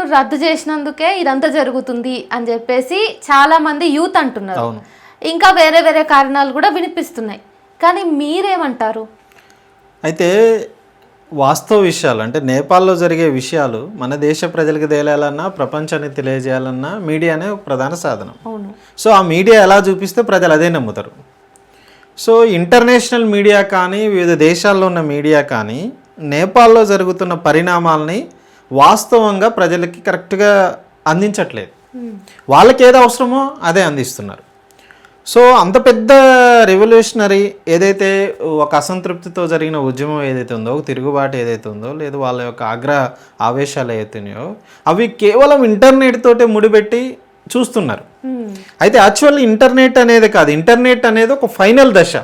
ను రద్దు చేసినందుకే ఇదంతా జరుగుతుంది అని చెప్పేసి చాలా మంది యూత్ అంటున్నారు. అవును. ఇంకా వేరే వేరే కారణాలు కూడా వినిపిస్తున్నాయి. కానీ మీరేమంటారు? అయితే వాస్తవ విషయాలు అంటే నేపాల్లో జరిగే విషయాలు మన దేశ ప్రజలకు తేలాలన్నా ప్రపంచానికి తెలియజేయాలన్నా మీడియానే ఒక ప్రధాన సాధనం. అవును. సో ఆ మీడియా ఎలా చూపిస్తే ప్రజలు అదే నమ్ముతారు. సో ఇంటర్నేషనల్ మీడియా కానీ వివిధ దేశాల్లో ఉన్న మీడియా కానీ నేపాల్లో జరుగుతున్న పరిణామాలని వాస్తవంగా ప్రజలకి కరెక్ట్గా అందించట్లేదు. వాళ్ళకి ఏది అవసరమో అదే అందిస్తున్నారు. సో అంత పెద్ద రెవల్యూషనరీ ఏదైతే ఒక అసంతృప్తితో జరిగిన ఉద్యమం ఏదైతే ఉందో ఒక తిరుగుబాటు ఏదైతే ఉందో లేదు వాళ్ళ యొక్క ఆగ్రహ ఆవేశాలు ఏవైతున్నాయో అవి కేవలం ఇంటర్నెట్ తోటే ముడిపెట్టి చూస్తున్నారు. అయితే యాక్చువల్ ఇంటర్నెట్ అనేది కాదు. ఇంటర్నెట్ అనేది ఒక ఫైనల్ దశ.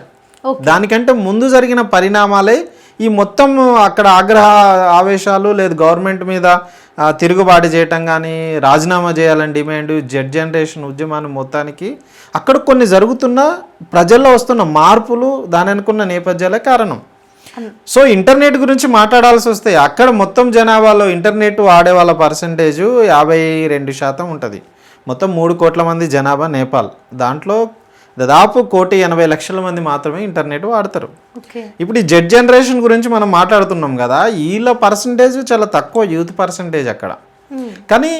దానికంటే ముందు జరిగిన పరిణామాలే ఈ మొత్తం అక్కడ ఆగ్రహ ఆవేశాలు లేదు. గవర్నమెంట్ మీద తిరుగుబాటు చేయటం కానీ రాజీనామా చేయాలని డిమాండ్ జెడ్ జనరేషన్ ఉద్యమాన్ని మొత్తానికి అక్కడ కొన్ని జరుగుతున్న ప్రజల్లో వస్తున్న మార్పులు దాని అనుకున్న నేపథ్యాలే కారణం. సో ఇంటర్నెట్ గురించి మాట్లాడాల్సి వస్తే అక్కడ మొత్తం జనాభాలో ఇంటర్నెట్ వాడే వాళ్ళ పర్సంటేజ్ యాభై రెండు శాతం ఉంటుంది. మొత్తం మూడు కోట్ల మంది జనాభా నేపాల్. దాంట్లో దాదాపు కోటి ఎనభై లక్షల మంది మాత్రమే ఇంటర్నెట్ వాడతారు. ఇప్పుడు ఈ జెడ్ జనరేషన్ గురించి మనం మాట్లాడుతున్నాం కదా వీళ్ళ పర్సంటేజ్ చాలా తక్కువ యూత్ పర్సంటేజ్ అక్కడ. మ్మ్. కానీ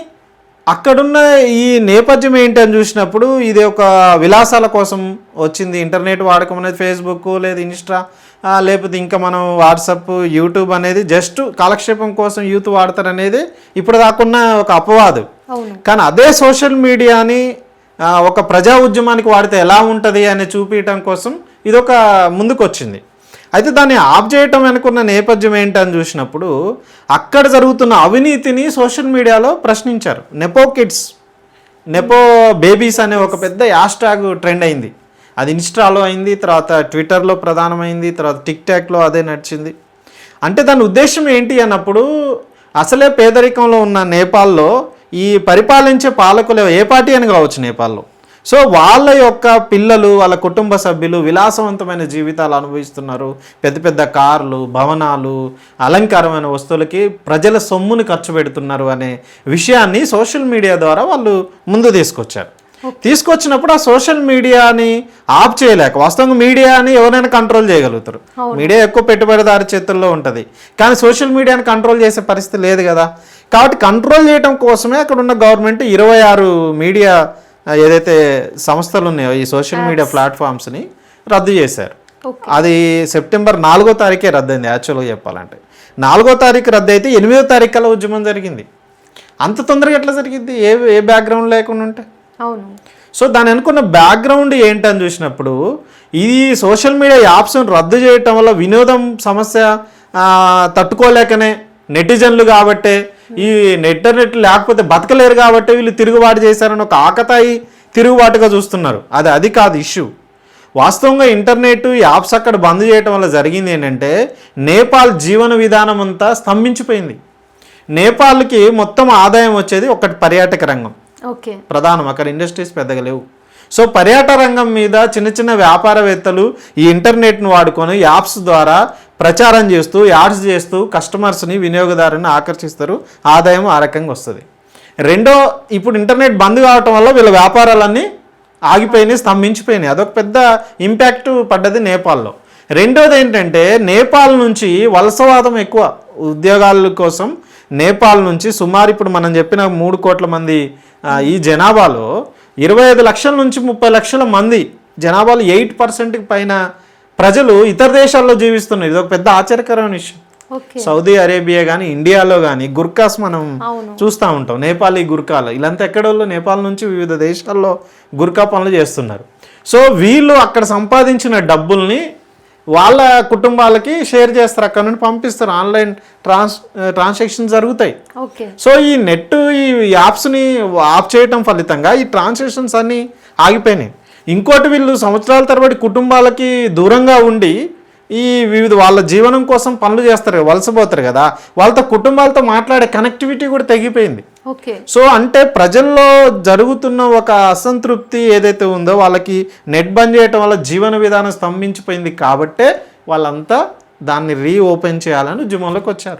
అక్కడున్న ఈ నేపథ్యం ఏంటి అని చూసినప్పుడు ఇది ఒక విలాసాల కోసం వచ్చింది. ఇంటర్నెట్ వాడకం అనేది ఫేస్బుక్ లేదు ఇన్స్టా లేకపోతే ఇంకా మనం వాట్సప్ యూట్యూబ్ అనేది జస్ట్ కాలక్షేపం కోసం యూత్ వాడతారు అనేది ఇప్పుడు దాకున్న ఒక అపవాదు. కానీ అదే సోషల్ మీడియాని ఒక ప్రజా ఉద్యమానికి వాడితే ఎలా ఉంటుంది అని చూపించడం కోసం ఇది ఒక అయితే దాన్ని ఆఫ్ చేయటం అనుకున్న నేపథ్యం ఏంటని చూసినప్పుడు అక్కడ జరుగుతున్న అవినీతిని సోషల్ మీడియాలో ప్రశ్నించారు. నెపో కిడ్స్ నెపో బేబీస్ అనే ఒక పెద్ద యాష్ ట్యాగ్ ట్రెండ్ అయింది. అది ఇన్స్టాలో అయింది తర్వాత ట్విట్టర్లో ప్రధానమైంది తర్వాత టిక్ టాక్లో అదే నడిచింది. అంటే దాని ఉద్దేశం ఏంటి అన్నప్పుడు అసలే పేదరికంలో ఉన్న నేపాల్లో ఈ పరిపాలించే పాలకులు ఏ పార్టీ అని కావచ్చు నేపాల్లో. సో వాళ్ళ యొక్క పిల్లలు వాళ్ళ కుటుంబ సభ్యులు విలాసవంతమైన జీవితాలు అనుభవిస్తున్నారు. పెద్ద పెద్ద కార్లు భవనాలు అలంకారమైన వస్తువులకి ప్రజల సొమ్ముని ఖర్చు పెడుతున్నారు అనే విషయాన్ని సోషల్ మీడియా ద్వారా వాళ్ళు ముందు తీసుకొచ్చారు. తీసుకొచ్చినప్పుడు ఆ సోషల్ మీడియాని ఆఫ్ చేయలేక వాస్తవంగా మీడియాని ఎవరైనా కంట్రోల్ చేయగలుగుతారు. మీడియా ఎక్కువ పెట్టుబడిదారు చేతుల్లో ఉంటుంది. కానీ సోషల్ మీడియాని కంట్రోల్ చేసే పరిస్థితి లేదు కదా. కాబట్టి కంట్రోల్ చేయడం కోసమే అక్కడ ఉన్న గవర్నమెంట్ ఇరవై ఆరు మీడియా ఏదైతే సంస్థలు ఉన్నాయో ఈ సోషల్ మీడియా ప్లాట్ఫామ్స్ని రద్దు చేశారు. అది సెప్టెంబర్ నాలుగో తారీఖే రద్దయింది యాక్చువల్గా చెప్పాలంటే. నాలుగో తారీఖు రద్దు అయితే ఎనిమిదో తారీఖు కల్లా ఉద్యమం జరిగింది. అంత తొందరగా ఎట్లా జరిగింది ఏ ఏ బ్యాక్గ్రౌండ్ లేకుండా ఉంటే? అవును. సో దాని అనుకున్న బ్యాక్గ్రౌండ్ ఏంటని చూసినప్పుడు ఇది సోషల్ మీడియా యాప్స్ను రద్దు చేయటం వల్ల వినోదం సమస్య తట్టుకోలేకనే నెటిజన్లు కాబట్టే ఈ ఇంటర్నెట్ లేకపోతే బతకలేరు కాబట్టి వీళ్ళు తిరుగుబాటు చేశారని ఒక ఆకతాయి తిరుగుబాటుగా చూస్తున్నారు. అది అది కాదు ఇష్యూ. వాస్తవంగా ఇంటర్నెట్ యాప్స్ అక్కడ బంద్ చేయటం వల్ల జరిగింది ఏంటంటే నేపాల్ జీవన విధానం అంతా స్తంభించిపోయింది. నేపాల్కి మొత్తం ఆదాయం వచ్చేది ఒకటి పర్యాటక రంగం. ఓకే. ప్రధానం. అక్కడ ఇండస్ట్రీస్ పెద్దగా లేవు. సో పర్యాటక రంగం మీద చిన్న చిన్న వ్యాపారవేత్తలు ఈ ఇంటర్నెట్ను వాడుకొని యాప్స్ ద్వారా ప్రచారం చేస్తూ యాడ్స్ చేస్తూ కస్టమర్స్ని వినియోగదారుని ఆకర్షిస్తారు. ఆదాయం ఆ రకంగా వస్తుంది. రెండో ఇప్పుడు ఇంటర్నెట్ బంద్ కావటం వల్ల వీళ్ళ వ్యాపారాలన్నీ ఆగిపోయినాయి స్తంభించిపోయినాయి. అదొక పెద్ద ఇంపాక్ట్ పడ్డది నేపాల్లో. రెండోది ఏంటంటే నేపాల్ నుంచి వలసవాదం ఎక్కువ ఉద్యోగాల కోసం నేపాల్ నుంచి సుమారు ఇప్పుడు మనం చెప్పిన మూడు కోట్ల మంది ఈ జనాభాలో ఇరవై ఐదు లక్షల నుంచి ముప్పై లక్షల మంది జనాభాలో ఎయిట్ పర్సెంట్కి పైన ప్రజలు ఇతర దేశాల్లో జీవిస్తున్నారు. ఇది ఒక పెద్ద ఆశ్చర్యకరమైన విషయం. సౌదీ అరేబియా కానీ ఇండియాలో కానీ గుర్కాస్ మనం చూస్తూ ఉంటాం. నేపాలీ గుర్కాలు వీళ్ళంతా ఎక్కడోళ్ళు నేపాల్ నుంచి వివిధ దేశాల్లో గుర్కా పనులు చేస్తున్నారు. సో వీళ్ళు అక్కడ సంపాదించిన డబ్బుల్ని వాళ్ళ కుటుంబాలకి షేర్ చేస్తారు అక్కడ నుండి పంపిస్తారు ఆన్లైన్ ట్రాన్స్ ట్రాన్సాక్షన్ జరుగుతాయి. ఓకే. సో ఈ నెట్ ఈ యాప్స్ని ఆఫ్ చేయటం ఫలితంగా ఈ ట్రాన్సాక్షన్స్ అన్నీ ఆగిపోయినాయి. ఇంకోటి వీళ్ళు సంవత్సరాల తరబడి కుటుంబాలకి దూరంగా ఉండి ఈ వివిధ వాళ్ళ జీవనం కోసం పనులు చేస్తారు కదా, వలసపోతారు కదా. వాళ్ళతో కుటుంబాలతో మాట్లాడే కనెక్టివిటీ కూడా తగ్గిపోయింది ఓకే. సో అంటే ప్రజల్లో జరుగుతున్న ఒక అసంతృప్తి ఏదైతే ఉందో వాళ్ళకి నెట్ బంద్ చేయటం వల్ల జీవన విధానం స్తంభించిపోయింది కాబట్టే వాళ్ళంతా దాన్ని రీ ఓపెన్ చేయాలని ఉద్యమంలోకి వచ్చారు.